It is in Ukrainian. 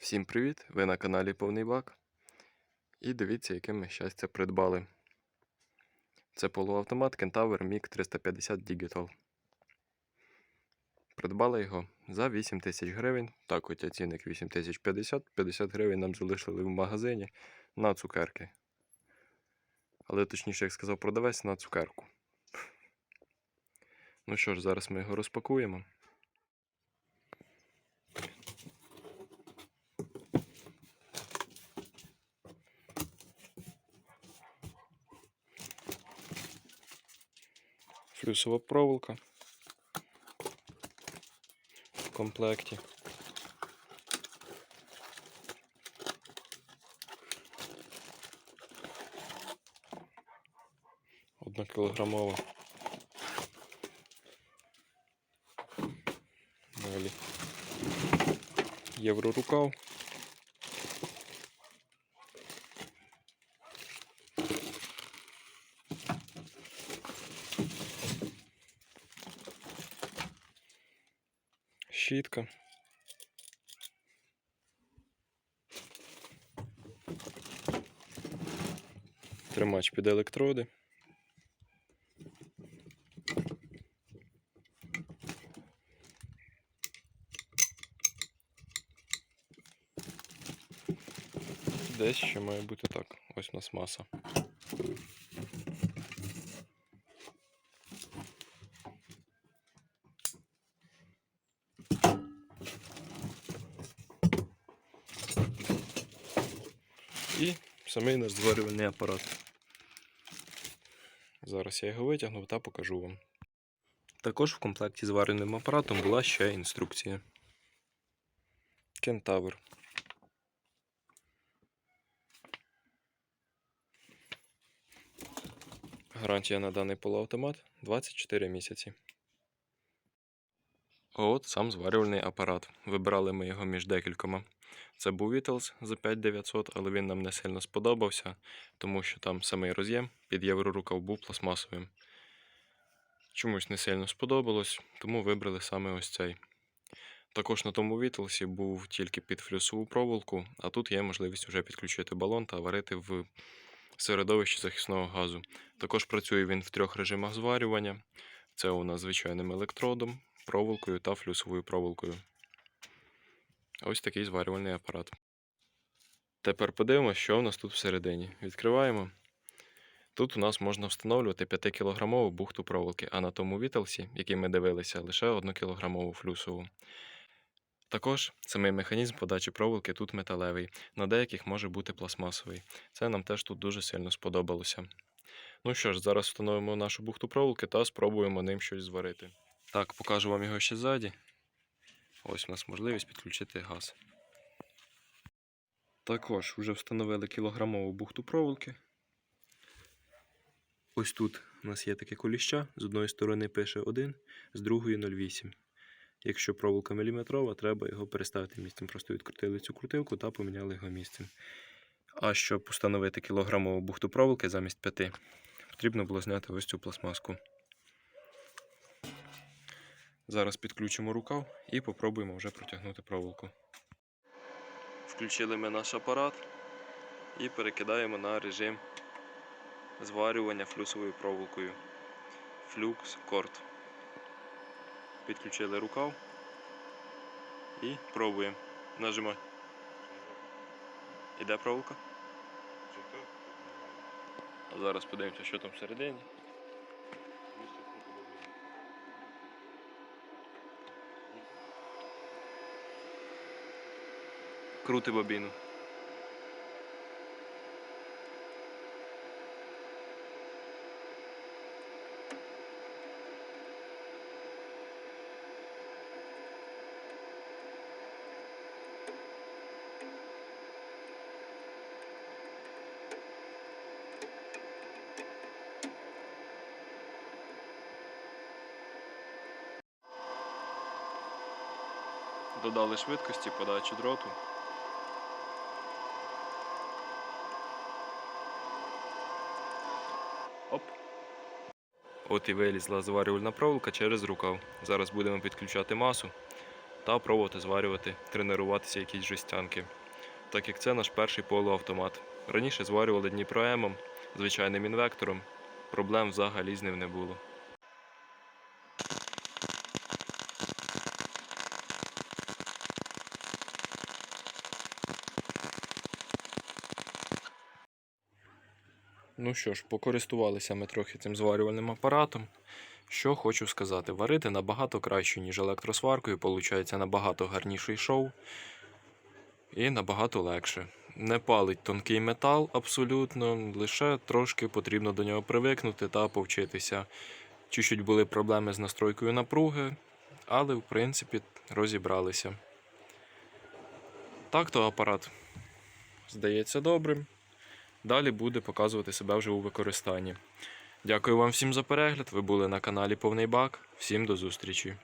Всім привіт! Ви на каналі Повний Бак. І дивіться, яке ми щастя придбали. Це полуавтомат Kentaur MiG 350 Digital. Придбали його за 8 тисяч гривень. Так, хоча цінник 8050, 50 гривень нам залишили в магазині на цукерки. Але точніше, як сказав продавець, на цукерку. Ну що ж, зараз ми його розпакуємо. Флюсова проволока в комплекті. Одна кілограмова. Далі. Єврорукав. Щітка. Тримач під електроди. Десь ще має бути так. Ось у нас маса. І самий наш зварювальний апарат. Зараз я його витягну та покажу вам. Також в комплекті з вареним апаратом була ще інструкція. Кентавр. Гарантія на даний полуавтомат 24 місяці. От сам зварювальний апарат. Вибирали ми його між декількома. Це був Beatles за 5900, але він нам не сильно сподобався, тому що там самий роз'єм під єврорукав був пластмасовим. Чомусь не сильно сподобалось, тому вибрали саме ось цей. Також на тому Вітлсі був тільки під флюсову проволоку, а тут є можливість вже підключити балон та варити в середовищі захисного газу. Також працює він в трьох режимах зварювання. Це у нас звичайним електродом, проволокою та флюсовою проволокою. Ось такий зварювальний апарат. Тепер подивимося, що у нас тут всередині. Відкриваємо. Тут у нас можна встановлювати 5-кілограмову бухту проволоки, а на тому вітелсі, який ми дивилися, лише 1-кілограмову флюсову. Також самий механізм подачі проволоки тут металевий, на деяких може бути пластмасовий. Це нам теж тут дуже сильно сподобалося. Ну що ж, зараз встановимо нашу бухту проволоки та спробуємо ним щось зварити. Так, покажу вам його ще ззаді. Ось у нас можливість підключити газ. Також вже встановили кілограмову бухту проволоки. Ось тут у нас є таке коліща. З одної сторони пише 1, з другої 0,8. Якщо проволока міліметрова, треба його переставити місцем. Просто відкрутили цю крутилку та поміняли його місцем. А щоб встановити кілограмову бухту проволоки замість 5, потрібно було зняти ось цю пластмаску. Зараз підключимо рукав і попробуємо вже протягнути проволоку. Включили ми наш апарат і перекидаємо на режим зварювання флюсовою проволокою. Флюкс корд. Підключили рукав і пробуємо. Нажимай. Іде проволока? Зараз подивимося, що там всередині. Крути бобіну. Додали швидкості подачі дроту. Оп. От і вилізла зварювальна проволока через рукав. Зараз будемо підключати масу та пробувати зварювати, тренуватися якісь жестянки. Так як це наш перший полуавтомат. Раніше зварювали Дніпроемом, звичайним інвектором, проблем взагалі з ним не було. Ну що ж, покористувалися ми трохи цим зварювальним апаратом. Що хочу сказати, варити набагато краще, ніж електросваркою, получається набагато гарніший шоу і набагато легше. Не палить тонкий метал абсолютно, лише трошки потрібно до нього привикнути та повчитися. Чуть-чуть були проблеми з настройкою напруги, але в принципі розібралися. Так то апарат здається добрим. Далі буде показувати себе вже у використанні. Дякую вам всім за перегляд. Ви були на каналі Повний Бак. Всім до зустрічі!